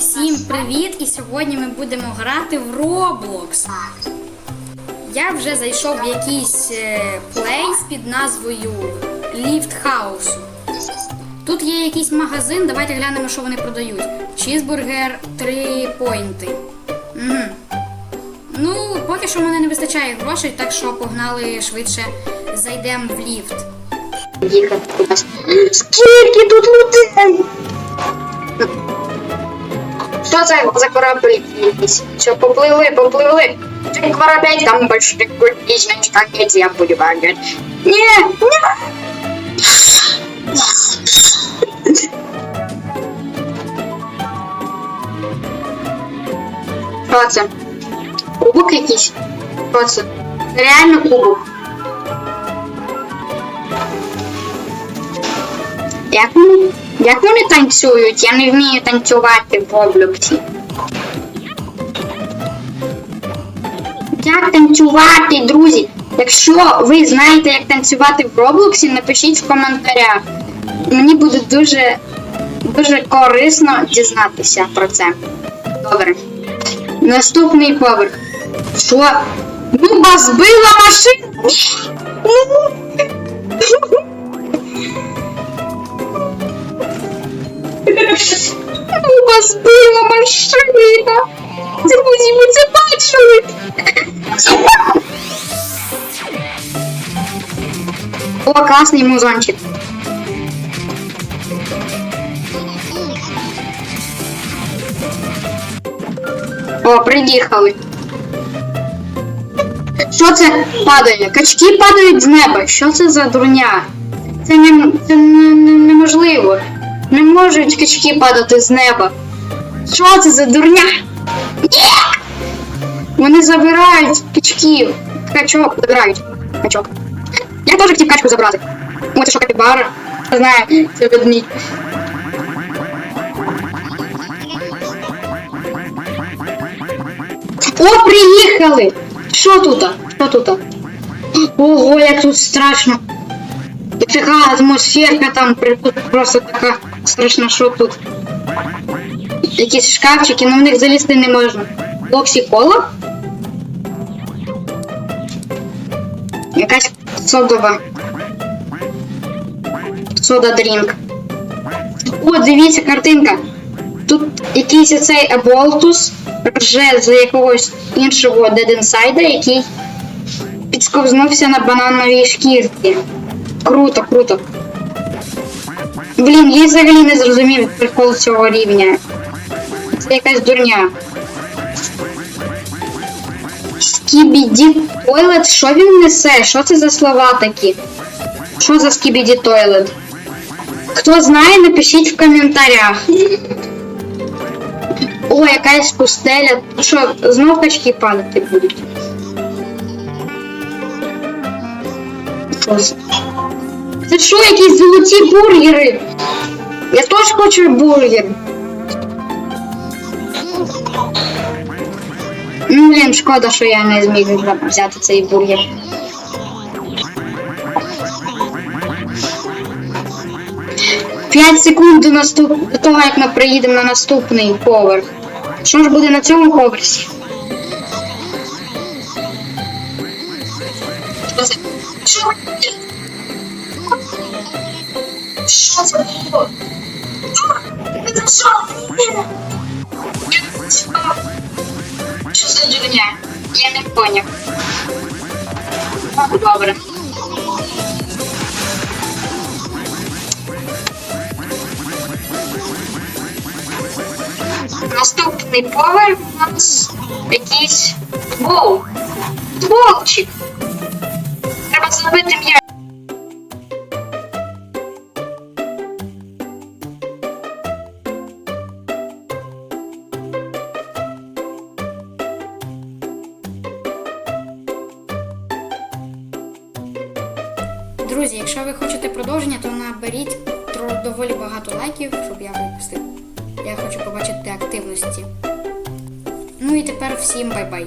Всім привіт! І сьогодні ми будемо грати в Roblox. Я вже зайшов в якийсь е, плейс під назвою Lift House. Тут є якийсь магазин, давайте глянемо, що вони продають. Чізбургер 3 поінти. Угу. Ну, поки що в мене не вистачає грошей, так що погнали швидше зайдемо в ліфт. Скільки тут людей? Що за кораблі якісь? Все, попливли, попливли. Це корабель, там большой культичный штакет, я буду бегать. Не, не. Що це? Кубок якийсь? Що це? Реально кубок. Як вони, як вони танцюють? Я не вмію танцювати в Роблоксі. Як танцювати, друзі? Якщо ви знаєте, як танцювати в Роблоксі, напишіть в коментарях. Мені буде дуже, дуже корисно дізнатися про це. Добре. Наступний поверх. Що? Ну, збила машину! Машина. Друзі, ви це бачили? О, класний музончик. О, приїхали. Що це падає? Качки падають з неба. Що це за дурня? Це, не, це не, не, неможливо. Не можуть качки падати з неба. Що це за дурня? Вони забирають качків. Качок забирають. Качок. Я теж хотів качку забрати. О, це що капібара? Не знаю, це ведмідь. О, приїхали! Що тут? Що тут? Ого, як тут страшно. І атмосферка там просто така страшна, що тут. Якісь шкафчики, але в них залізти не можна. Боксі кола? Якась содова. Сода дрінк. О, дивіться, картинка. Тут якийсь оцей Аболтус рже з якогось іншого Dead Inside, який підсковзнувся на банановій шкірці. Круто, круто. Блін, я взагалі не зрозумів прикол цього рівня. Це якась дурня. Скібіді Тойлет, що він несе? Що це за слова такі? Що за скібіді Тойлет? Хто знає, напишіть в коментарях. О, якась пустеля. Що, знов качки падати будуть? Це? Це що, якісь золоті бургери? Я теж хочу бургер. Блін, шкода, що я не зміг взяти цей бургер. П'ять секунд до наступ... до того, як ми приїдемо на наступний поверх. Що ж буде на цьому поверсі? Що це? Що? Це було? Це що? За дурня? Я не поняв. Добре. Наступний поверх у нас якийсь волк. Волчик. Треба зробити м'яч. Друзі, якщо ви хочете продовження, то наберіть доволі багато лайків, щоб я випустив. Я хочу побачити активності. Ну і тепер всім бай-бай.